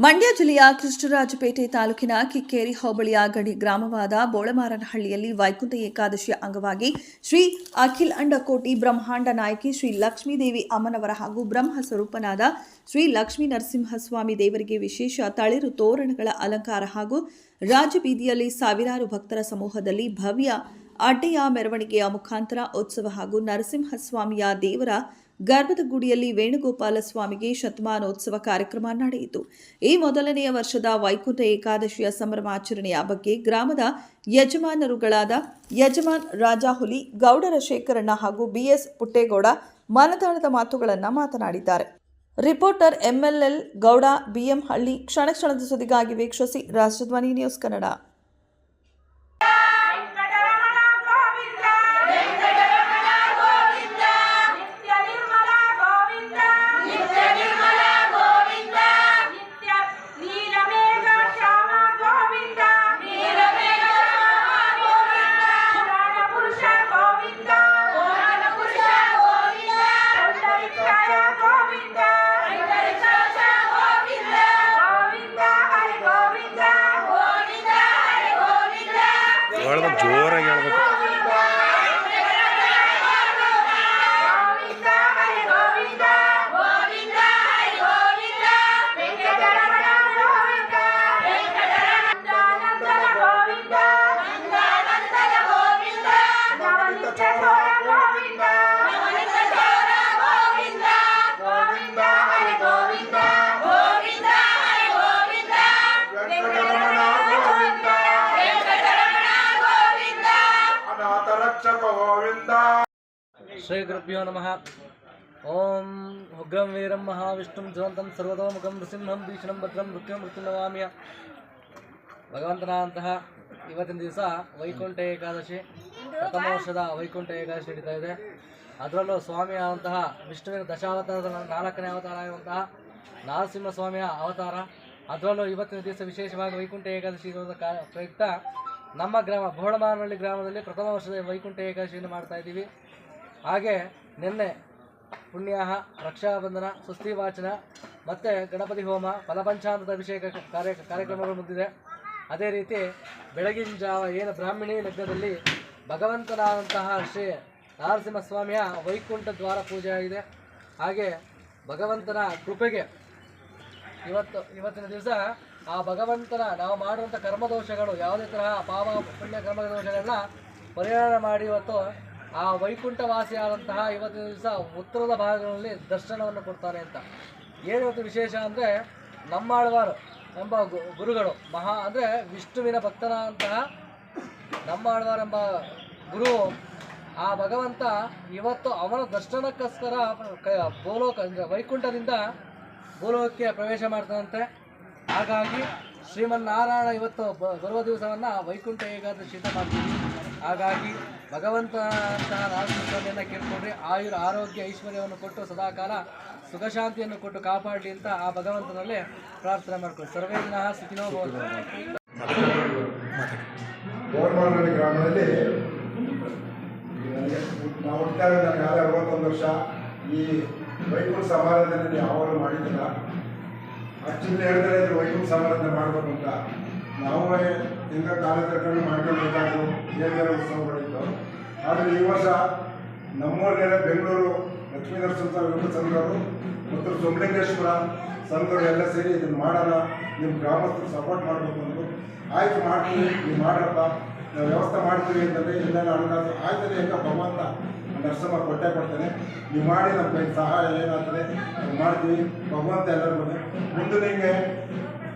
ಮಂಡ್ಯ ಜಿಲ್ಲೆಯ ಕೃಷ್ಣರಾಜಪೇಟೆ ತಾಲೂಕಿನ ಕಿಕ್ಕೇರಿ ಹೋಬಳಿಯ ಗಡಿ ಗ್ರಾಮವಾದ ಬೋಳಮಾರನಹಳ್ಳಿಯಲ್ಲಿ ವೈಕುಂಠ ಏಕಾದಶಿಯ ಅಂಗವಾಗಿ ಶ್ರೀ ಅಖಿಲ್ ಅಂಡಕೋಟಿ ಬ್ರಹ್ಮಾಂಡ ನಾಯಕಿ ಶ್ರೀ ಲಕ್ಷ್ಮೀದೇವಿ ಅಮ್ಮನವರ ಹಾಗೂ ಬ್ರಹ್ಮ ಸ್ವರೂಪನಾದ ಶ್ರೀ ಲಕ್ಷ್ಮೀ ನರಸಿಂಹಸ್ವಾಮಿ ದೇವರಿಗೆ ವಿಶೇಷ ತಳಿರು ತೋರಣಗಳ ಅಲಂಕಾರ ಹಾಗೂ ರಾಜಬೀದಿಯಲ್ಲಿ ಸಾವಿರಾರು ಭಕ್ತರ ಸಮೂಹದಲ್ಲಿ ಭವ್ಯ ಅಡ್ಡೆಯ ಮೆರವಣಿಗೆಯ ಮುಖಾಂತರ ಉತ್ಸವ ಹಾಗೂ ನರಸಿಂಹಸ್ವಾಮಿಯ ದೇವರ ಗರ್ಭದ ಗುಡಿಯಲ್ಲಿ ವೇಣುಗೋಪಾಲ ಸ್ವಾಮಿಗೆ ಶತಮಾನೋತ್ಸವ ಕಾರ್ಯಕ್ರಮ ನಡೆಯಿತು. ಈ ಮೊದಲನೆಯ ವರ್ಷದ ವೈಕುಂಠ ಏಕಾದಶಿಯ ಸಂಭ್ರಮಾಚರಣೆಯ ಬಗ್ಗೆ ಗ್ರಾಮದ ಯಜಮಾನರುಗಳಾದ ಯಜಮಾನ್ ರಾಜಾಹುಲಿ, ಗೌಡರ ಶೇಖರಣ್ಣ ಹಾಗೂ ಬಿಎಸ್ ಪುಟ್ಟೇಗೌಡ ಮನದಾಳದ ಮಾತುಗಳನ್ನು ಮಾತನಾಡಿದ್ದಾರೆ. ರಿಪೋರ್ಟರ್ ಎಂಎಲ್ಎಲ್ ಗೌಡ, ಬಿಎಂ ಹಳ್ಳಿ ಕ್ಷಣ ಕ್ಷಣದ ಸುದ್ದಿಗಾಗಿ ವೀಕ್ಷಿಸಿ ರಾಷ್ಟ್ರಧ್ವನಿ ನ್ಯೂಸ್ ಕನ್ನಡ. ಶ್ರೀ ಗುರುಭ್ಯೋ ನಮಃ ಓಂ ಉಗ್ರಂ ವೀರಂ ಮಹಾವಿಷ್ಣುಂ ಜ್ವಂತಂ ಸರ್ವತೋಮುಖಂ ನೃಸಿಂಹಂ ಭೀಷಣಂ ಭದ್ರಂ ಮೃತ್ಯು ಮೃತ್ಯು ನಮಾಮ್ಯ ಭಗವಂತನಾದಂತಹ ಇವತ್ತಿನ ದಿವಸ ವೈಕುಂಠ ಏಕಾದಶಿ, ಪ್ರಥಮ ವರ್ಷದ ವೈಕುಂಠ ಏಕಾದಶಿ ನಡೀತಾ ಇದೆ. ಅದರಲ್ಲೂ ಸ್ವಾಮಿ ಆದಂತಹ ವಿಷ್ಣುವಿನ ದಶಾವತಾರದ ನಾಲ್ಕನೇ ಅವತಾರ ಆಗಿರುವಂತಹ ನರಸಿಂಹ ಸ್ವಾಮಿಯ ಅವತಾರ. ಅದರಲ್ಲೂ ಇವತ್ತಿನ ದಿವಸ ವಿಶೇಷವಾಗಿ ವೈಕುಂಠ ಏಕಾದಶಿ ಇರುವುದ ಪ್ರಯುಕ್ತ ನಮ್ಮ ಗ್ರಾಮ ಬೋಳಮಾನಹಳ್ಳಿ ಗ್ರಾಮದಲ್ಲಿ ಪ್ರಥಮ ವರ್ಷದ ವೈಕುಂಠ ಏಕಾದಶಿಯನ್ನು ಮಾಡ್ತಾ ಇದ್ದೀವಿ. ಹಾಗೆ ನಿನ್ನೆ ಪುಣ್ಯಾಹ, ರಕ್ಷಾಬಂಧನ ಸುಸ್ತಿವಾಚನ ಮತ್ತು ಗಣಪತಿ ಹೋಮ, ಫಲಪಂಚಾಮೃತ ಅಭಿಷೇಕ ಕಾರ್ಯ, ಕಾರ್ಯಕ್ರಮಗಳು ಮುಗಿದಿದೆ. ಅದೇ ರೀತಿ ಬೆಳಗಿನ ಜಾವ ಏನು ಬ್ರಾಹ್ಮಿಣಿ ಲಗ್ನದಲ್ಲಿ ಭಗವಂತನಾದಂತಹ ಶ್ರೀ ನರಸಿಂಹಸ್ವಾಮಿಯ ವೈಕುಂಠ ದ್ವಾರ ಪೂಜೆ ಆಗಿದೆ. ಹಾಗೆ ಭಗವಂತನ ಕೃಪೆಗೆ ಇವತ್ತು, ಇವತ್ತಿನ ದಿವಸ ಆ ಭಗವಂತನ ನಾವು ಮಾಡುವಂಥ ಕರ್ಮದೋಷಗಳು, ಯಾವುದೇ ತರಹ ಪಾಪ, ಪುಣ್ಯ ಕರ್ಮ ದೋಷಗಳನ್ನ ಪರಿಹಾರ ಮಾಡಿ ಇವತ್ತು ಆ ವೈಕುಂಠವಾಸಿಯಾದಂತಹ ಇವತ್ತಿನ ದಿವಸ ಉತ್ತರದ ಭಾಗಗಳಲ್ಲಿ ದರ್ಶನವನ್ನು ಕೊಡ್ತಾರೆ ಅಂತ. ಏನಿವತ್ತು ವಿಶೇಷ ಅಂದರೆ ನಮ್ಮಾಳ್ವಾರು, ಎಂಬ ಗುರುಗಳು, ಮಹಾ ಅಂದರೆ ವಿಷ್ಣುವಿನ ಭಕ್ತನ ಭಕ್ತನಾದಂತಹ ನಮ್ಮಾಳ್ವಾರ್ ಎಂಬ ಗುರು, ಆ ಭಗವಂತ ಇವತ್ತು ಅವನ ದರ್ಶನಕ್ಕೋಸ್ಕರ ಭೂಲೋಕ ಅಂದರೆ ವೈಕುಂಠದಿಂದ ಭೂಲೋಕಕ್ಕೆ ಪ್ರವೇಶ ಮಾಡ್ತಾನಂತೆ. ಹಾಗಾಗಿ ಶ್ರೀಮನ್ನಾರಾಯಣ ಇವತ್ತು ಬರುವ ದಿವಸವನ್ನು ವೈಕುಂಠ ಏಕಾದಶಿ ಅಂತ ಮಾಡ್ತೀವಿ. ಹಾಗಾಗಿ ಭಗವಂತನಂತಹ ನರಸಿಂಹಸ್ವಾಮಿಯನ್ನು ಕೇಳ್ಕೊಂಡ್ರೆ ಆಯುರ ಆರೋಗ್ಯ ಐಶ್ವರ್ಯವನ್ನು ಕೊಟ್ಟು ಸದಾಕಾಲ ಸುಖಶಾಂತಿಯನ್ನು ಕೊಟ್ಟು ಕಾಪಾಡಲಿ ಅಂತ ಆ ಭಗವಂತನಲ್ಲಿ ಪ್ರಾರ್ಥನೆ ಮಾಡ್ಕೊಳ್ಳಿ. ಸರ್ವೇ ಜನ ಸುಖಿನೋ ಬೋರ್ಮಾನಹಳ್ಳಿ ಗ್ರಾಮದಲ್ಲಿ ನಾವು ಹುಟ್ಟಿದಾಗ ನನಗೆ ಆದ ಅರವತ್ತೊಂದು ವರ್ಷ ಈ ವೈಕುಂಠ ಸಮಾರಾಧನೆ ಯಾವಾಗಲೂ ಮಾಡಿದ್ದಿಲ್ಲ. ಆಕ್ಚುಲಿ ಹೇಳಿದ್ರೆ ಇದು ವೈಕುಂಠ ಸಮಾರಾಧನೆ ಮಾಡಬೇಕು ಅಂತ. ನಾವು ಹಿಂಗ ಕಾರ್ಯಕರ್ತರನ್ನು ಮಾಡ್ಕೊಳ್ಬೇಕಾದ್ರು ಮಾಡ್ಕೊಂಡು ಉತ್ಸವಗಳಿದ್ದವು. ಆದರೆ ಈ ವರ್ಷ ನಮ್ಮೂರಿನ ಬೆಂಗಳೂರು ಲಕ್ಷ್ಮೀ ನರಸಿಂಹ ವಿಮ ಸಂಘರು ಮತ್ತು ಸೋಮಲಿಂಗೇಶ್ವರ ಸಂಘರು ಎಲ್ಲ ಸೇರಿ ಇದನ್ನು ಮಾಡೋಣ ನಿಮ್ಮ ಗ್ರಾಮಸ್ಥರು ಸಪೋರ್ಟ್ ಮಾಡಬೇಕು ಅಂದರು. ಆಯ್ತು ಮಾಡ್ತೀವಿ, ನೀವು ಮಾಡಪ್ಪ ನಾವು ವ್ಯವಸ್ಥೆ ಮಾಡ್ತೀವಿ ಅಂತಂದರೆ ಇಲ್ಲೆಲ್ಲ ಹಣಕಾಸು. ಆಯ್ತದೆ ಹೆಂಗ ಭಗವಂತ ನರಸಿಂಹ ಕೊಟ್ಟೆ ಕೊಡ್ತಾನೆ. ನೀವು ಮಾಡಿ ನಮ್ಮ ಕೈ ಸಹಾಯ ಏನಾಗ್ತದೆ ಮಾಡ್ತೀವಿ. ಭಗವಂತ ಎಲ್ಲರೂ ಮುಂದೆ ನಿಮಗೆ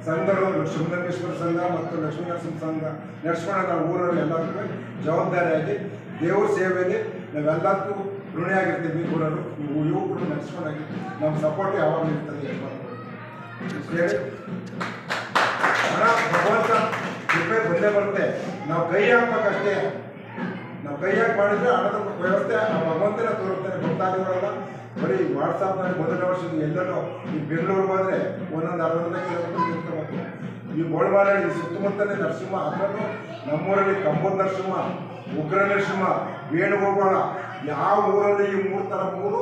ಸಂಘಗಳು, ಲಕ್ಷ್ಮೀನರಕೇಶ್ವರ ಸಂಘ ಮತ್ತು ಲಕ್ಷ್ಮೀನರಸಿಂಹ ಸಂಘ ನಡೆಸ್ಕೊಂಡು ನಾವು ಊರಲ್ಲಿ ಎಲ್ಲದಕ್ಕೂ ಜವಾಬ್ದಾರಿಯಾಗಿ ದೇವ್ರ ಸೇವೆಯಲ್ಲಿ ನಾವೆಲ್ಲದಕ್ಕೂ ಋಣಿಯಾಗಿರ್ತೀವಿ ಊರವರು. ನೀವು ಯುವಕರು ನಡೆಸ್ಕೊಂಡಾಗಿ ನಮ್ಮ ಸಪೋರ್ಟ್ ಯಾವಾಗಲೂ ಇರ್ತದೆ ಹಣ ಭಗವಂತ ಕೃಪೆ ಬಂದೇ ಬರುತ್ತೆ. ನಾವು ಕೈ ಹಾಕ್ಬೇಕಷ್ಟೇ. ನಾವು ಕೈ ಹಾಕಿ ಮಾಡಿದ್ರೆ ಹಣದ ವ್ಯವಸ್ಥೆ ಆ ಭಗವಂತನ ತೋರಿಸ್ತಾನೆ ಭಕ್ತಾದಿಗಳೆಲ್ಲ. ಬರೀ ವಾಟ್ಸಪ್ನಲ್ಲಿ ಮೊದಲ ವರ್ಷದ ಎಲ್ಲರೂ ಈ ಬೆಂಗಳೂರಿಗೆ ಹೋದರೆ ಒಂದೊಂದು ಅರ್ಧ ಕಿಲೋಮೀಟರ್ ಇರ್ಕೋಬೇಕು ಈ ಗೋಳ್ಬಾರಳ್ಳಿ ಸುತ್ತಮುತ್ತಲೇ ನರಸಿಂಹ, ಅದರಲ್ಲೂ ನಮ್ಮೂರಲ್ಲಿ ಕಂಬದ ನರಸಿಂಹ, ಉಗ್ರ ನರಸಿಂಹ ವೇಣುಗೋಪಾಲ ಯಾವ ಊರಲ್ಲಿ ಈ ಮೂರು ಥರ ಮೂರು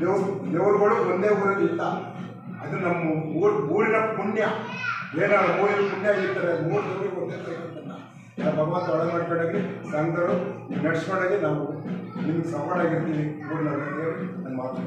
ದೇವ ದೇವರುಗಳು ಒಂದೇ ಊರಲ್ಲಿ ಇಲ್ಲ. ಅದು ನಮ್ಮ ಊರು, ಊರಿನ ಪುಣ್ಯ. ಏನಾದ್ರು ಊರಿನ ಪುಣ್ಯ ಇರ್ತಾರೆ ಮೂರು ನಾವು ಭಗವಂತ ಒಳ ಮಾಡ್ಕೊಂಡಾಗಿ ಸಂಘರು ನಡ್ಸ್ಕೊಂಡಾಗಿ ನಾವು ನಿಮ್ಗೆ ಸಮಾಡಾಗಿರ್ತೀವಿ ಆಗಿರ್ತೀವಿ ನನ್ನ ಮಾತು.